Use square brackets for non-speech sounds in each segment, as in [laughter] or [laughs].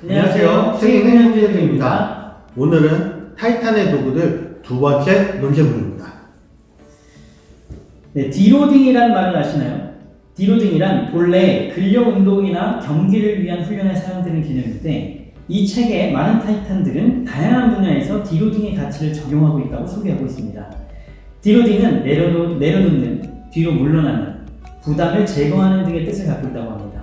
안녕하세요. 책임있는 형제들입니다. 오늘은 타이탄의 도구들 두 번째 논제문입니다. 네, 디로딩이란 말을 아시나요? 디로딩이란 본래 근력 운동이나 경기를 위한 훈련에 사용되는 개념인데 이 책의 많은 타이탄들은 다양한 분야에서 디로딩의 가치를 적용하고 있다고 소개하고 있습니다. 디로딩은 내려놓, 내려놓는, 뒤로 물러나는, 부담을 제거하는 등의 뜻을 갖고 있다고 합니다.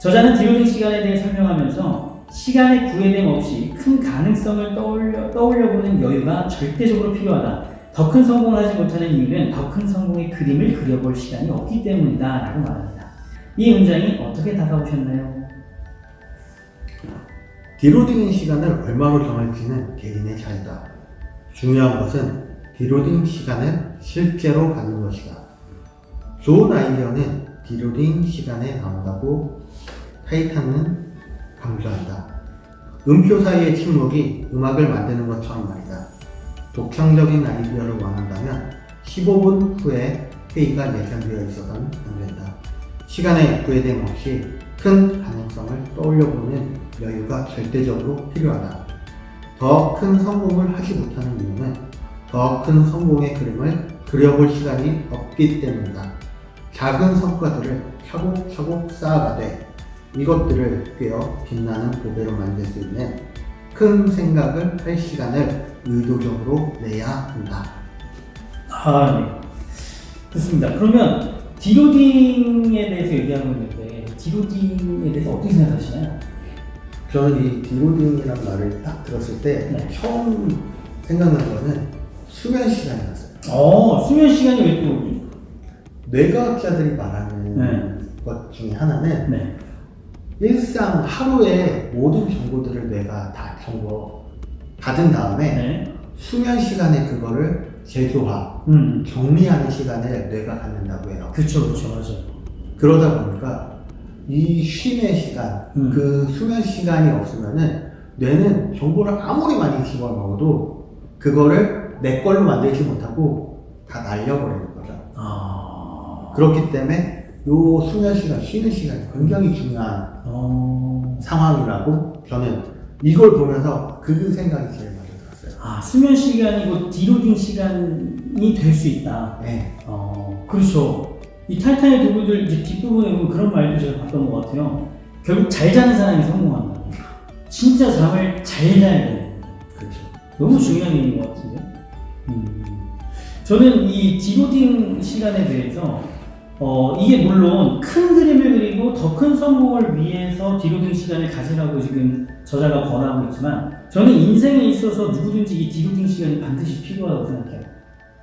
저자는 디로딩 시간에 대해 설명하면서 시간의 구애됨 없이 큰 가능성을 떠올려, 떠올려보는 여유가 절대적으로 필요하다. 더 큰 성공을 하지 못하는 이유는 더 큰 성공의 그림을 그려볼 시간이 없기 때문이다. 라고 말합니다. 이 문장이 어떻게 다가오셨나요? 디로딩 시간을 얼마로 정할지는 개인의 자유다. 중요한 것은 디로딩 시간을 실제로 갖는 것이다. 좋은 아이디어는 디로딩 시간에 나온다고 타이탄은 강조한다. 음표 사이의 침묵이 음악을 만드는 것처럼 말이다. 독창적인 아이디어를 원한다면 15분 후에 회의가 예정되어 있어서는 안 된다. 시간의 구애됨 없이 큰 가능성을 떠올려보는 여유가 절대적으로 필요하다. 더 큰 성공을 하지 못하는 이유는 더 큰 성공의 그림을 그려볼 시간이 없기 때문이다. 작은 성과들을 차곡차곡 쌓아가되 이것들을 꿰어 빛나는 보배로 만들 수 있는 큰 생각을 할 시간을 의도적으로 내야 한다. 아, 네. 좋습니다. 그러면 디로딩에 대해서 얘기하고 있는데 디로딩에 대해서 어떻게 생각하시나요? 저는 이 디로딩이라는 말을 딱 들었을 때 네. 처음 생각나는 거는 수면 시간이었어요. 어, 수면 시간이 왜 또? 뇌과학자들이 말하는 네. 것 중에 하나는 네. 일상 하루의 모든 정보들을 뇌가 다 정보 받은 다음에 네. 수면 시간에 그거를 제조화, 음. 정리하는 시간을 뇌가 갖는다고 해요. 그쵸, 그쵸, 맞아요. 그러다 보니까 이 쉼의 시간, 음. 그 수면 시간이 없으면은 뇌는 정보를 아무리 많이 집어넣어도 그거를 내 걸로 만들지 못하고 다 날려버리는 거죠. 아. 그렇기 때문에 요 수면 시간, 쉬는 시간이 굉장히 중요한 어. 상황이라고 저는 이걸 보면서 그 생각이 제일 많이 들었어요. 아, 수면 시간이고 디로딩 시간이 될 수 있다. 네. 어, 그렇죠. 이 타이탄의 도구들 이제 뒷부분에 보면 그런 말도 제가 봤던 것 같아요. 결국 잘 자는 사람이 성공한다. 진짜 잠을 잘 자야 돼. 그렇죠. 너무 중요한 일인 것 같은데. 음. 저는 이 디로딩 시간에 대해서 어, 이게 물론 큰 그림을 그리고 더 큰 성공을 위해서 디로딩 시간을 가지라고 지금 저자가 권하고 있지만 저는 인생에 있어서 누구든지 이 디로딩 시간이 반드시 필요하다고 생각해요.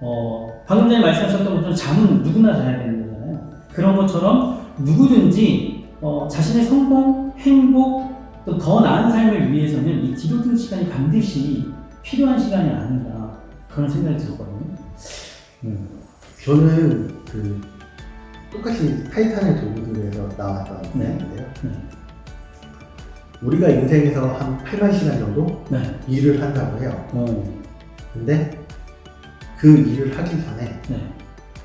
어, 방금 전에 말씀하셨던 것처럼 잠은 누구나 자야 되는 거잖아요. 그런 것처럼 누구든지 어, 자신의 성공, 행복, 또 더 나은 삶을 위해서는 이 디로딩 시간이 반드시 필요한 시간이 아닌가 그런 생각이 들었거든요. 음. 저는 그 똑같이 타이탄의 도구들에서 나왔던 네. 내용인데요. 네. 우리가 인생에서 한 8만 시간 정도 네. 일을 한다고 해요. 어. 근데 그 일을 하기 전에 네.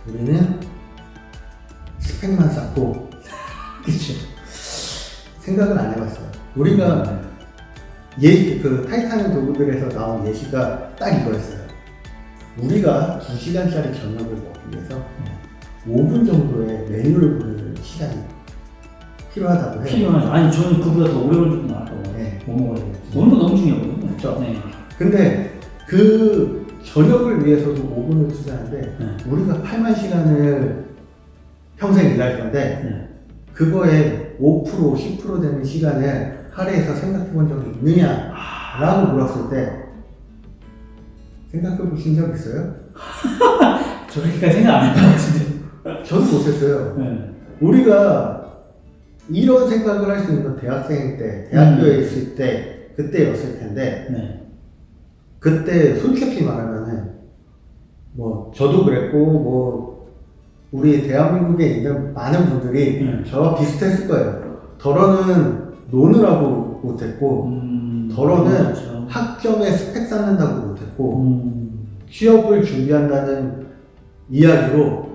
우리는 스펙만 쌓고 [laughs] 그렇죠. 생각을 안 해봤어요. 우리가 예, 그 타이탄의 도구들에서 나온 예시가 딱 이거였어요. 우리가 2시간짜리 저녁을 먹기 위해서 5분 정도의 메뉴를 보는 시간이 필요하다고 해요. 필요하죠. 아니 저는 그보다 더 오래 걸릴 줄 알았던 거 네. 뭐 먹어야 돼요. 너무 너무 중요하거든요. 그렇죠. 네. 근데 그 저녁을 위해서도 5분을 투자하는데 네. 우리가 8만 시간을 평생 일할 건데 네. 그거에 5% 10% 되는 시간을 할애해서 생각해 본 적이 있느냐 라고 물었을 때 생각해 보신 적 있어요? [laughs] 저렇게까지 생각 안 했던 것 같은데. 저도 못했어요 네. 우리가 이런 생각을 할 수 있는 건 대학생 때 대학교에 음. 있을 때 그때였을 텐데 네. 그때 솔직히 말하면은 뭐 저도 그랬고 뭐 우리 대한민국에 있는 많은 분들이 네. 저와 비슷했을 거예요. 덜어는 노느라고 못했고 음. 더러는 그렇죠. 학점에 스펙 쌓는다고 못했고 음. 취업을 준비한다는 이야기로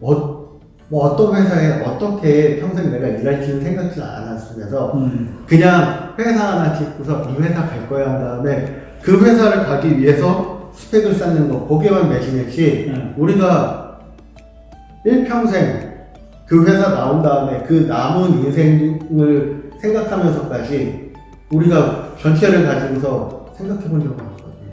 어, 뭐 어떤 회사에 어떻게 평생 내가 일할지는 생각지 않았으면서 음. 그냥 회사 하나 짓고서 이 회사 갈 거야 한 다음에 그 회사를 가기 위해서 스펙을 쌓는 거 거기에만 매진했지 음. 우리가 일평생 그 회사 나온 다음에 그 남은 인생을 생각하면서까지 우리가 전체를 가지고서 생각해 본 적은 없거든요.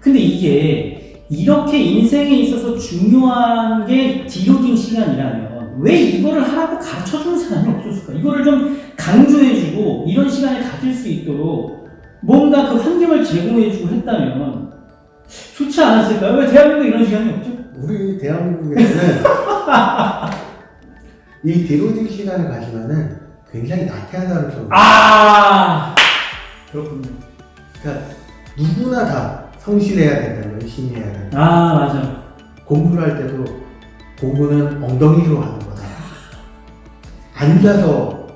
근데 이게 이렇게 인생에 있어서 중요한 게 디로딩 시간이라면 왜 이거를 하라고 가르쳐 주는 사람이 없었을까? 이거를 좀 강조해주고 이런 시간을 가질 수 있도록 뭔가 그 환경을 제공해주고 했다면 좋지 않았을까요? 왜 대한민국에 이런 시간이 없죠? 우리 대한민국에서는 [laughs] 이 디로딩 시간을 가지면은 굉장히 나태하다는 점. 아 그렇군요. 그러니까 누구나 다 성실해야 된다, 열심히 해야 된다. 아 맞아. 공부를 할 때도 공부는 엉덩이로 하는 거다. 앉아서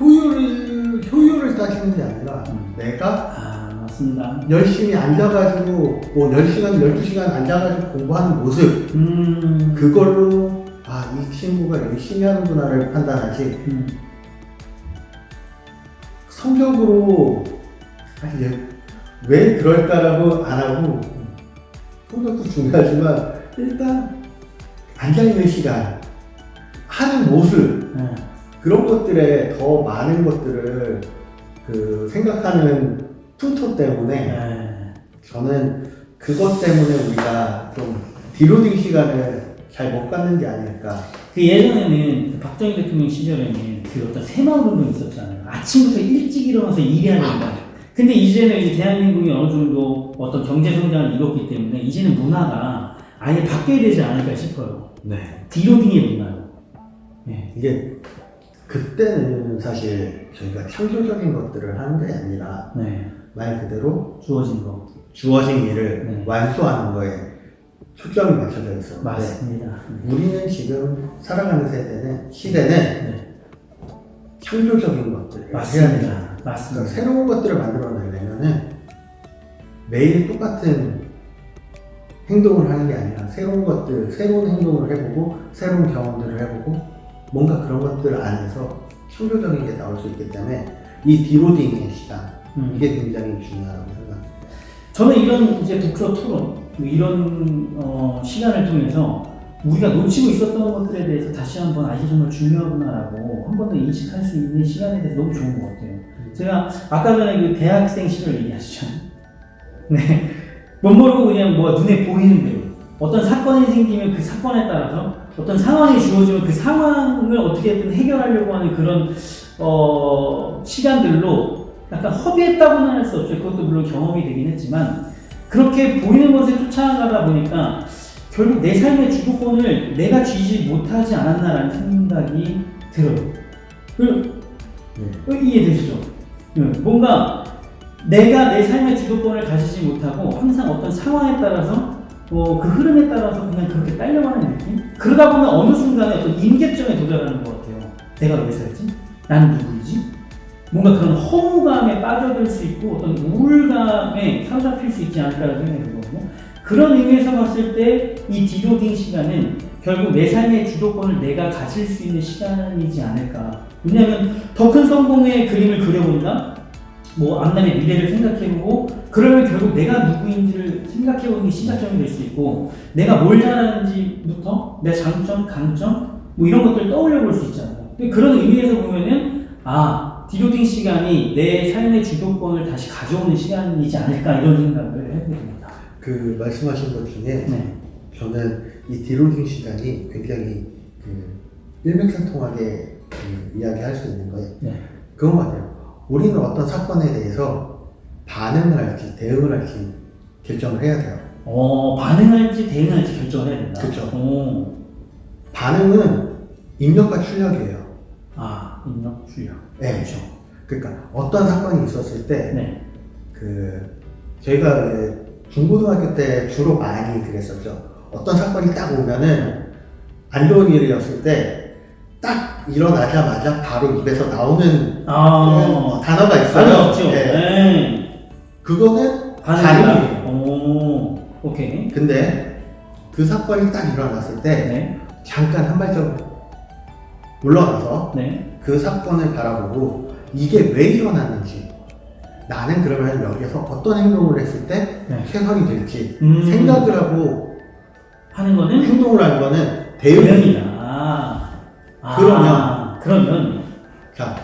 효율을 효율을 따지는 게 아니라 음. 내가 아 맞습니다. 열심히 앉아가지고 뭐 10시간, 12시간 앉아가지고 공부하는 모습 음. 그걸로 아 이 친구가 열심히 하는구나를 판단하지 음. 성적으로 아니 얘 왜 그럴까라고 안 하고 성적도 중요하지만 일단 앉아있는 시간 하는 모습 네. 그런 것들에 더 많은 것들을 그 생각하는 툰토 때문에 네. 저는 그것 때문에 우리가 좀 디로딩 시간을 잘 못 갖는 게 아닐까 그 예전에는 그 박정희 대통령 시절에는 그 어떤 새마을 운동이 있었잖아요. 아침부터 일찍 일어나서 일해야 된다. 근데 이제는 이제 대한민국이 어느 정도 어떤 경제 성장을 이뤘기 때문에 이제는 문화가 아예 바뀌어야 되지 않을까 싶어요. 네 디로딩의 문화로. 네. 이게 그때는 사실 저희가 창조적인 것들을 하는 게 아니라 네. 말 그대로 주어진 거. 주어진 일을 네. 완수하는 거에 초점이 맞춰져 있었는데 맞습니다. 네. 우리는 지금 살아가는 세대는 시대는 네. 창조적인 것들을 해야 돼요. 맞습니다. 그러니까. 새로운 것들을 만들어내려면은 매일 똑같은 행동을 하는 게 아니라 새로운 것들, 새로운 행동을 해보고 새로운 경험들을 해보고 뭔가 그런 것들 안에서 창조적인 게 나올 수 있기 때문에 이 디로딩의 시간 음. 이게 굉장히 중요하다고 생각합니다. 저는 이런 이제 독서 토론, 뭐 이런 어, 시간을 통해서 우리가 놓치고 있었던 것들에 대해서 다시 한번 아 이게 정말 중요하구나라고 한 번 더 인식할 수 있는 시간에 대해서 너무 좋은 것 같아요. 제가 아까 전에 그 대학생 시절 얘기하셨잖아요. 네. 못 모르고 그냥 뭐 눈에 보이는 대로 어떤 사건이 생기면 그 사건에 따라서 어떤 상황이 주어지면 그 상황을 어떻게든 해결하려고 하는 그런 어, 시간들로 약간 허비했다고는 할 수 없죠. 그것도 물론 경험이 되긴 했지만 그렇게 보이는 것에 쫓아가다 보니까 결국 내 삶의 주도권을 내가 쥐지 못하지 않았나라는 생각이 들어요. 그, 네. 이해되시죠? 네, 뭔가 내가 내 삶의 주도권을 가지지 못하고 항상 어떤 상황에 따라서 어, 그 흐름에 따라서 그냥 그렇게 딸려가는 느낌? 그러다 보면 어느 순간에 어떤 임계점에 도달하는 것 같아요. 내가 왜 살지? 나는 누구이지? 뭔가 그런 허무감에 빠져들 수 있고 어떤 우울감에 사로잡힐 수 있지 않을까라는 생각이 들거든요. 그런 의미에서 봤을 때 이 디로딩 시간은 결국 내 삶의 주도권을 내가 가질 수 있는 시간이지 않을까. 왜냐하면 더 큰 성공의 그림을 그려본다? 뭐 앞날의 미래를 생각해보고 그러면 결국 내가 누구인지를 생각해보는 게 시작점이 될 수 있고 내가 뭘 잘하는지부터 내 장점, 강점 뭐 이런 것들을 떠올려 볼 수 있잖아요. 그런 의미에서 보면은 아 디로딩 시간이 내 삶의 주도권을 다시 가져오는 시간이지 않을까 이런 생각을 해보게 됩니다. 그 말씀하신 것 중에 네. 저는 이 디로딩 시간이 굉장히 그 일맥상통하게 그 이야기할 수 있는 거예요. 네. 그건 같아요. 우리는 어떤 사건에 대해서 반응을 할지 대응을 할지 결정을 해야 돼요. 어 반응할지 대응할지 결정을 해야 된다. 그쵸. 오. 반응은 입력과 출력이에요. 아 입력 출력. 네. 그렇죠. 그러니까 어떤 사건이 있었을 때 네. 그 저희가 이제 중고등학교 때 주로 많이 그랬었죠. 어떤 사건이 딱 오면은 안 좋은 일이었을 때 딱 일어나자마자 바로 입에서 나오는 아. 단어가 있어요. 없죠. 네. 네. 그거는. 반응이에요. 오. 오케이. 근데 그 사건이 딱 일어났을 때 네. 잠깐 한 발짝 물러나서 네. 그 사건을 바라보고 이게 왜 일어났는지 나는 그러면 여기서 어떤 행동을 했을 때 네. 최선이 될지 음. 생각을 하고 하는 거는 행동을 하는 거는 대응이 대응이다. 아, 그러면- 그러면 자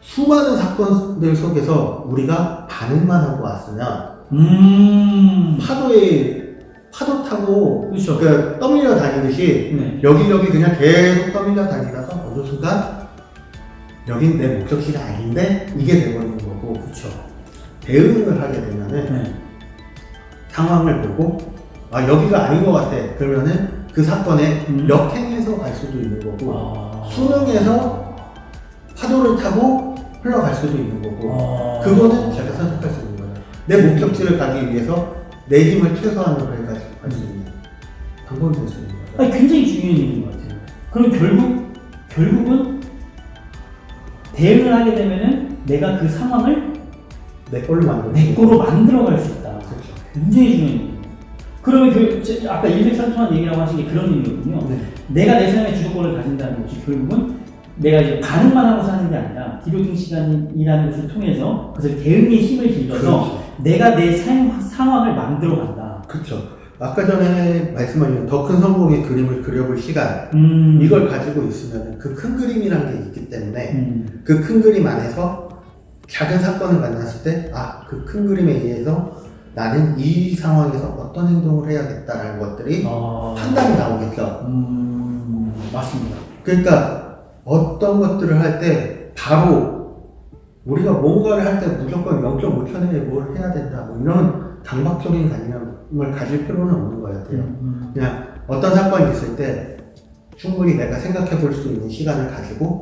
수많은 사건들 속에서 우리가 반응만 하고 왔으면 음 파도에 파도 타고 그렇죠. 그 떠밀려 다니듯이 네. 여기저기 그냥 계속 떠밀려 다니다가 어느 순간 여긴 내 목적지가 아닌데 이게 돼버리는 거고 그렇죠. 대응을 하게 되면은 네. 상황을 보고 아 여기가 아닌 것 같아 그러면은 그 사건에 음. 역행해서 갈 수도 있는 거고 아. 수능에서 파도를 타고 흘러갈 수도 있는 거고 아. 그거는 제가 선택할 수 있는 거예요 내 목적지를 가기 위해서 내 힘을 최소한으로 해가지고 갈수 있는 방법이 될 수 있는 거예요 아니, 굉장히 중요한 얘기인 것 같아요. 그럼 결국 결국은 대응을 하게 되면은 내가 그 상황을 내 걸로 만들고 내 거로 만들어갈 수 있다. 그렇죠 굉장히 중요한. 그러면 그 제- 아까 일맥상통한 얘기라고 하신 게 그런 의미거든요. 네. 내가 내 삶의 주도권을 가진다는 것이 결국은 내가 이제 반응만 하고 사는 게 아니라 디로딩 시간이라는 것을 통해서 그래서 대응의 힘을 길러서 그렇죠. 내가 내 삶 상황을 만들어 간다. 그렇죠. 아까 전에 말씀하신 더 큰 성공의 그림을 그려볼 시간 음. 이걸 가지고 있으면 그 큰 그림이라는 게 있기 때문에 음. 그큰 그림 안에서 작은 사건을 만났을 때 아 그 큰 그림에 의해서 나는 이 상황에서 어떤 행동을 해야겠다라는 것들이 어. 판단이 나오겠죠. 음. 맞습니다. 그러니까 어떤 것들을 할 때 바로 우리가 뭔가를 할 때 무조건 0.5초 내에 뭘 해야 된다 뭐 이런 강박적인 관념을 가질 필요는 없는 것 같아요. 음. 그냥 어떤 사건이 있을 때 충분히 내가 생각해 볼 수 있는 시간을 가지고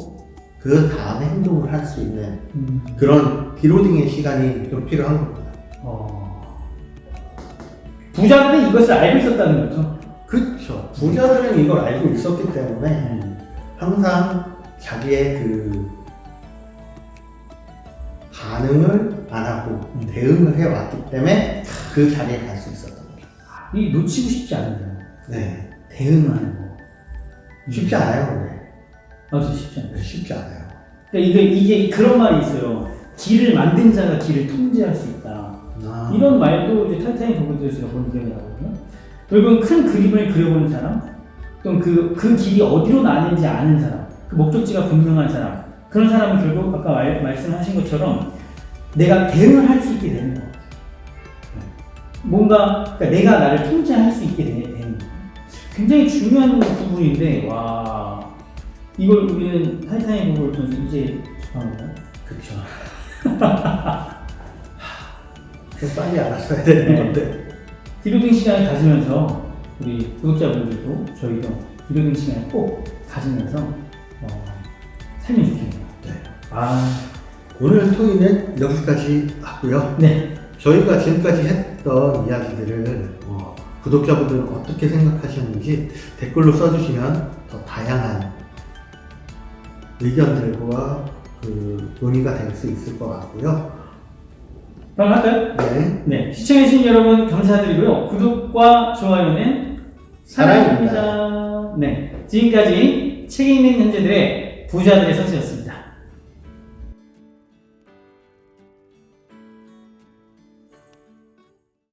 그 다음에 행동을 할 수 있는 음. 그런 디로딩의 시간이 좀 필요한 겁니다. 어. 부자들은 이것을 알고 있었다는 거죠. 그렇죠. 부자들은 이걸 알고 있었기 때문에 음. 항상 자기의 그 반응을 안 하고 음. 대응을 해왔기 때문에 그 자리에 갈 수 있었던 거죠. 이 놓치고 싶지 않은데요. 네. 대응하는 거. 쉽지 않아요, 근데. 아주 쉽지 않아요. 네, 쉽지 않아요. 그러니까 이게, 이게 그런 말이 있어요. 길을 만든 자가 길을 통제할 수 있다. 아, 이런 말도 이제 타이타닉 도구들에서 본 기억이 나거든요. 결국은 큰 그림을 그려보는 사람, 또는 그, 그 길이 어디로 나는지 아는 사람, 그 목적지가 분명한 사람, 그런 사람은 결국 아까 말, 말씀하신 것처럼 내가 대응을 할 수 있게 되는 것 같아요. 뭔가, 그러니까 내가 나를 통제할 수 있게 되는, 거예요. 굉장히 중요한 부분인데, 와, 이걸 우리는 타이타닉 도구를 통해서 이제 건가요? 그렇죠. [laughs] 좀 빨리 알았어야 되는 네. 건데. 디로딩 시간을 가지면서 우리 구독자분들도 저희도 디로딩 시간을 꼭 가지면서 어, 살면 좋겠네요. 네. 아, 오늘 토의는 여기까지 하고요. 네. 저희가 지금까지 했던 이야기들을 어, 구독자분들은 어떻게 생각하셨는지 댓글로 써주시면 더 다양한 의견들과 그 논의가 될 수 있을 것 같고요. 그럼 할까요? 네. 네. 시청해주신 여러분 감사드리고요. 구독과 좋아요는 사랑입니다. 네. 지금까지 책임 있는 현재들의 부자들의 선수였습니다.